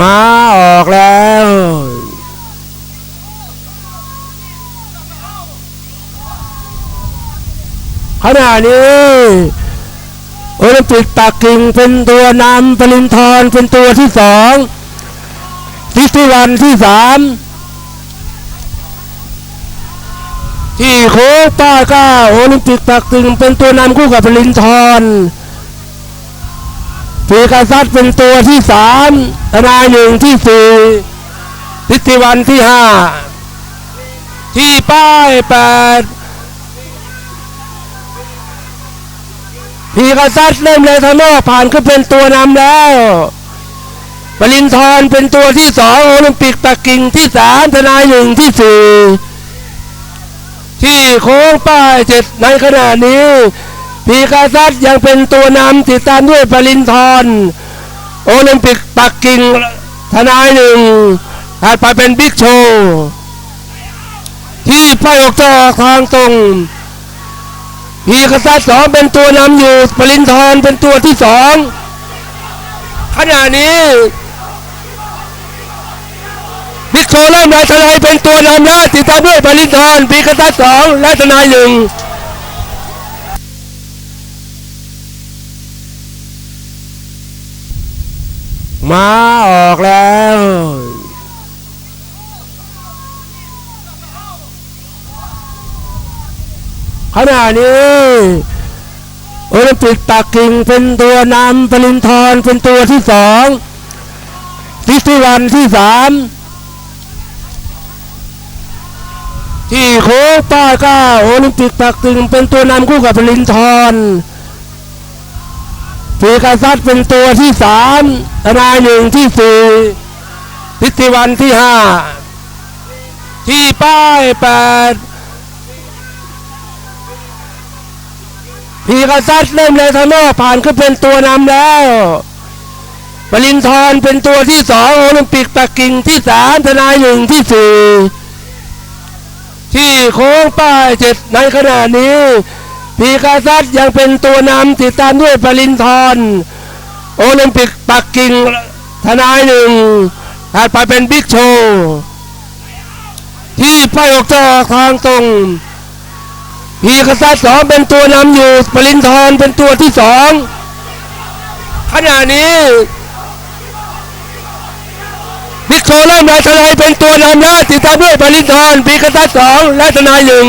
มาออกแล้ว ขณะนี้โอลิมปิกปักกิ่งเป็นตัวนำปรินทรเป็นตัวที่สองทิศที่วันที่สามที่โค้ป้าก้าโอลิมปิกปักกิ่งเป็นตัวนำคู่กับปรินทร ปีกษัตริย์เป็นตัวที่สามทนาหนึ่งที่สี่ทิศวันที่ห้าที่ป้ายแปดพีกษัตริย์เริ่มเลยทานอผ่านขึ้นเป็นตัวนำแล้วปรินทรเป็นตัวที่สองโอลิมปิกปักกิ่งที่สามทนาหนึ่งที่สี่ที่โค้งป้ายเจ็ดในขณะนี้ พีกษัตย์ยังเป็นตัวนำติดตามด้วยปรินทรโอลิมปิกปักกิ่งทนายหนึ่งถัดไปเป็นบิ๊กโชว์ที่ป้ายออกจอทางตรงพีกษัตริย์สองเป็นตัวนำอยู่ปรินทรเป็นตัวที่สองขณะนี้บิ๊กโชว์เริ่มนายทนายเป็นตัวนำแล้วติดตามด้วยปรินทรพีกษัตริย์สองและทนายหนึ่ง มาออกแล้ว ขณะนี้โอลิมปิกปักกิ่งเป็นตัวนำปรินทรเป็นตัวที่สองทิศที่วันที่สามที่โค้งป้าเก้าโอลิมปิกปักกิ่งเป็นตัวนำคู่กับปรินทร ปีกษัตริย์เป็นตัวที่สามทนายหนึ่งที่สี่ทิศที่วันที่ห้าที่ป้ายแปดพีกษัตริย์เริ่มเลยทางนอกผ่านขึ้นเป็นตัวนำแล้วปรินทรเป็นตัวที่สองโอลิมปิกปักกิ่งที่สามทนายหนึ่งที่สี่ที่โค้งป้ายเจ็ดในขณะนี้ พีกษัตยังเป็นตัวนำติดตามด้วยปรินทรโอลิมปิกปักกิ่งทนายหนึ่งถัดไปเป็นบิ๊กโชว์ที่ป้ายออกจะออกทางตรงพีกษัตริย์สองเป็นตัวนำอยู่ปรินทรเป็นตัวที่สองขณะนี้บิ๊กโชว์เริ่มนายทนายเป็นตัวนำแล้วติดตามด้วยปรินทรพีกษัตริย์สองและทนายหนึ่ง